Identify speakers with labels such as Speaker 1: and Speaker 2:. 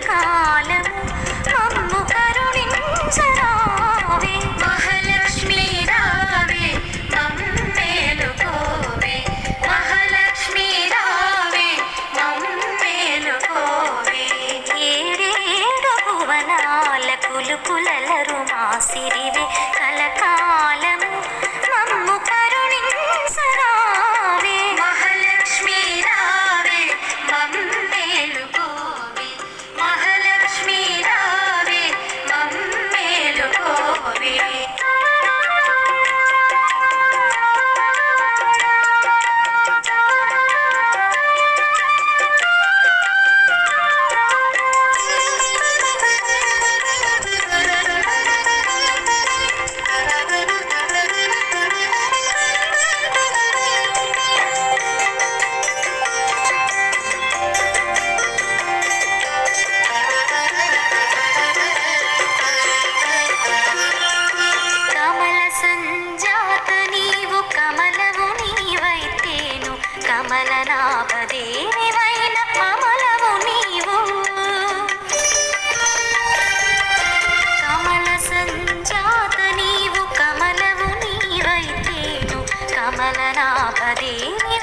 Speaker 1: కలకాలము మమ్ము కరుణించరావే.
Speaker 2: మహాలక్ష్మి రావే మమ్మేలుకోవే మహాలక్ష్మి రావే మమ్మేలుకోవే
Speaker 1: ఏడేడు భువనాల కులుకులలరు మా సిరివే కలకాలము నీవైతేను కమల కమలవు నీవు. కమల సంజాత నీవు కమలవు నీవైతేను కమల నాపదేవి